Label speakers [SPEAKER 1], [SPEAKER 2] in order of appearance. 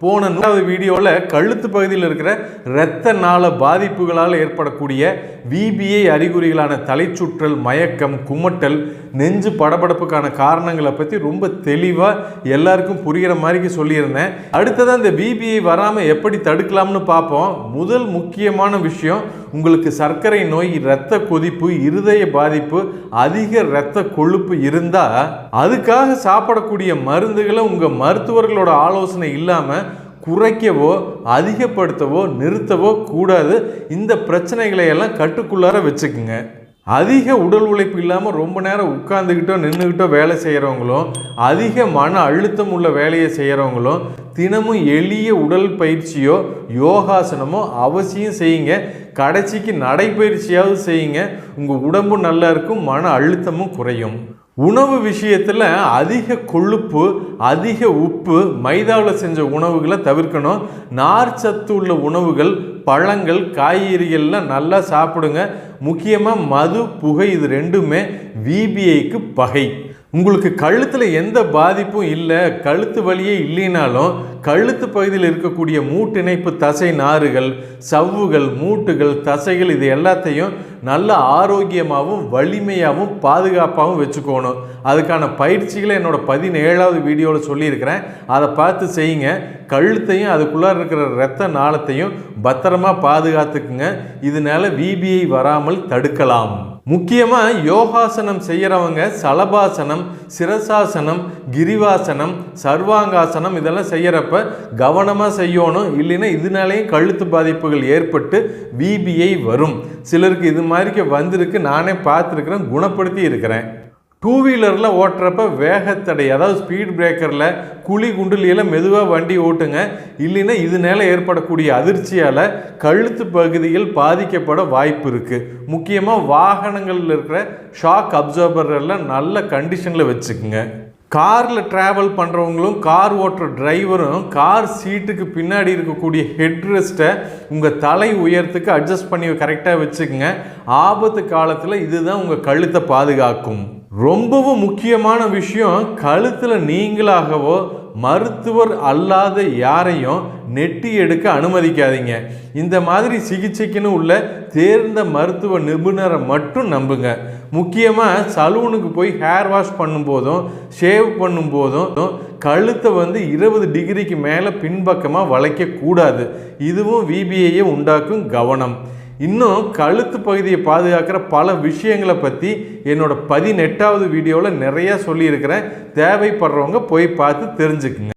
[SPEAKER 1] போன நூறாவது வீடியோவில் கழுத்து பகுதியில் இருக்கிற இரத்த நாள பாதிப்புகளால் ஏற்படக்கூடிய விபிஐ அறிகுறிகளான தலைச்சுற்றல் மயக்கம் குமட்டல் நெஞ்சு படபடப்புக்கான காரணங்களை பற்றி ரொம்ப தெளிவாக எல்லாருக்கும் புரிகிற மாதிரிக்கு சொல்லியிருந்தேன். அடுத்ததான் இந்த விபிஐ வராமல் எப்படி தடுக்கலாம்னு பார்ப்போம் முதல் முக்கியமான விஷயம் உங்களுக்கு சர்க்கரை நோய் இரத்த கொதிப்பு இருதய பாதிப்பு அதிக இரத்த கொழுப்பு இருந்தால் அதுக்காக சாப்பிடக்கூடிய மருந்துகளை உங்கள் மருத்துவர்களோட ஆலோசனை இல்லாமல் குறைக்கவோ அதிகப்படுத்தவோ நிறுத்தவோ கூடாது. இந்த பிரச்சனைகளை எல்லாம் கட்டுக்குள்ளார வச்சுக்குங்க. அதிக உடல் உழைப்பு இல்லாமல் ரொம்ப நேரம் உட்காந்துக்கிட்டோ நின்றுக்கிட்டோ வேலை செய்கிறவங்களும் அதிக மன அழுத்தம் உள்ள வேலையை செய்கிறவங்களும் தினமும் எளிய உடல் பயிற்சியோ யோகாசனமோ அவசியம் செய்யுங்க. கடைசிக்கு நடைப்பயிற்சியாவது செய்யுங்க. உங்கள் உடம்பு நல்லா இருக்கும் மன அழுத்தமும் குறையும். உணவு விஷயத்தில் அதிக கொழுப்பு அதிக உப்பு மைதாவில் செஞ்ச உணவுகளை தவிர்க்கணும். நார் சத்து உள்ள உணவுகள் பழங்கள் காய்கறிகள்லாம் நல்லா சாப்பிடுங்க. முக்கியமாக மது புகை இது ரெண்டுமே விபிஐக்கு பகை. உங்களுக்கு கழுத்தில் எந்த பாதிப்பும் இல்லை கழுத்து வலியே இல்லைனாலும் கழுத்து பகுதியில் இருக்கக்கூடிய மூட்டிணைப்பு தசை நாறுகள் சவ்வுகள் மூட்டுகள் தசைகள் இது எல்லாத்தையும் நல்ல ஆரோக்கியமாகவும் வலிமையாகவும் பாதுகாப்பாகவும் வச்சுக்கணும். அதுக்கான பயிற்சிகளை என்னோடய பதினேழாவது வீடியோவில் சொல்லியிருக்கிறேன். அதை பார்த்து செய்யுங்க. கழுத்தையும் அதுக்குள்ளார இருக்கிற இரத்த நாளத்தையும் பத்திரமா பாதுகாத்துக்குங்க. இதனால விபிஐ வராமல் தடுக்கலாம். முக்கியமாக யோகாசனம் செய்கிறவங்க சலபாசனம் சிரசாசனம் கிரிவாசனம் சர்வாங்காசனம் இதெல்லாம் செய்கிறப்ப கவனமாக செய்யணும். இல்லைன்னா இதனாலேயும் கழுத்து பாதிப்புகள் ஏற்பட்டு விபிஐ வரும். சிலருக்கு இது மாதிரிக்கு வந்திருக்கு நானே பார்த்துருக்குறேன் குணப்படுத்தி இருக்கிறேன். டூ வீலரில் ஓட்டுறப்ப வேகத்தடை அதாவது ஸ்பீட் பிரேக்கரில் குழி குண்டுலியில் மெதுவாக வண்டி ஓட்டுங்க. இல்லைன்னா இதனால ஏற்படக்கூடிய அதிர்ச்சியால் கழுத்து பகுதிகள் பாதிக்கப்பட வாய்ப்பு இருக்குது முக்கியமாக வாகனங்களில் இருக்கிற ஷாக் அப்சர்வர் எல்லாம் நல்ல கண்டிஷனில் வச்சுக்குங்க. காரில் ட்ராவல் பண்ணுறவங்களும் கார் ஓட்டுற டிரைவரும் கார் சீட்டுக்கு பின்னாடி இருக்கக்கூடிய ஹெட் ரெஸ்ட்டை உங்கள் தலை உயரத்துக்கு அட்ஜஸ்ட் பண்ணி கரெக்டாக வச்சுக்கோங்க. ஆபத்து காலத்தில் இதுதான் உங்கள் கழுத்தை பாதுகாக்கும். ரொம்பவும் முக்கியமான விஷயம் கழுத்தில் நீங்களாகவோ மருத்துவர் அல்லாத யாரையும் நெட்டி எடுக்க அனுமதிக்காதீங்க. இந்த மாதிரி சிகிச்சைக்குன்னு உள்ள தேர்ந்த மருத்துவ நிபுணரை மட்டும் நம்புங்க. முக்கியமாக சலூனுக்கு போய் ஹேர் வாஷ் பண்ணும்போதும் ஷேவ் பண்ணும்போதும் கழுத்தை வந்து இருபது டிகிரிக்கு மேலே பின்பக்கமாக வளைக்கக்கூடாது. இதுவும் விபிஐயை உண்டாக்கும் கவனம். இன்னும் கழுத்து பகுதியை பாதுகாக்கிற பல விஷயங்களை பற்றி என்னோடய பதினெட்டாவது வீடியோவில் நிறையா சொல்லியிருக்கிறேன். தேவைப்படுறவங்க போய் பார்த்து தெரிஞ்சுக்குங்க.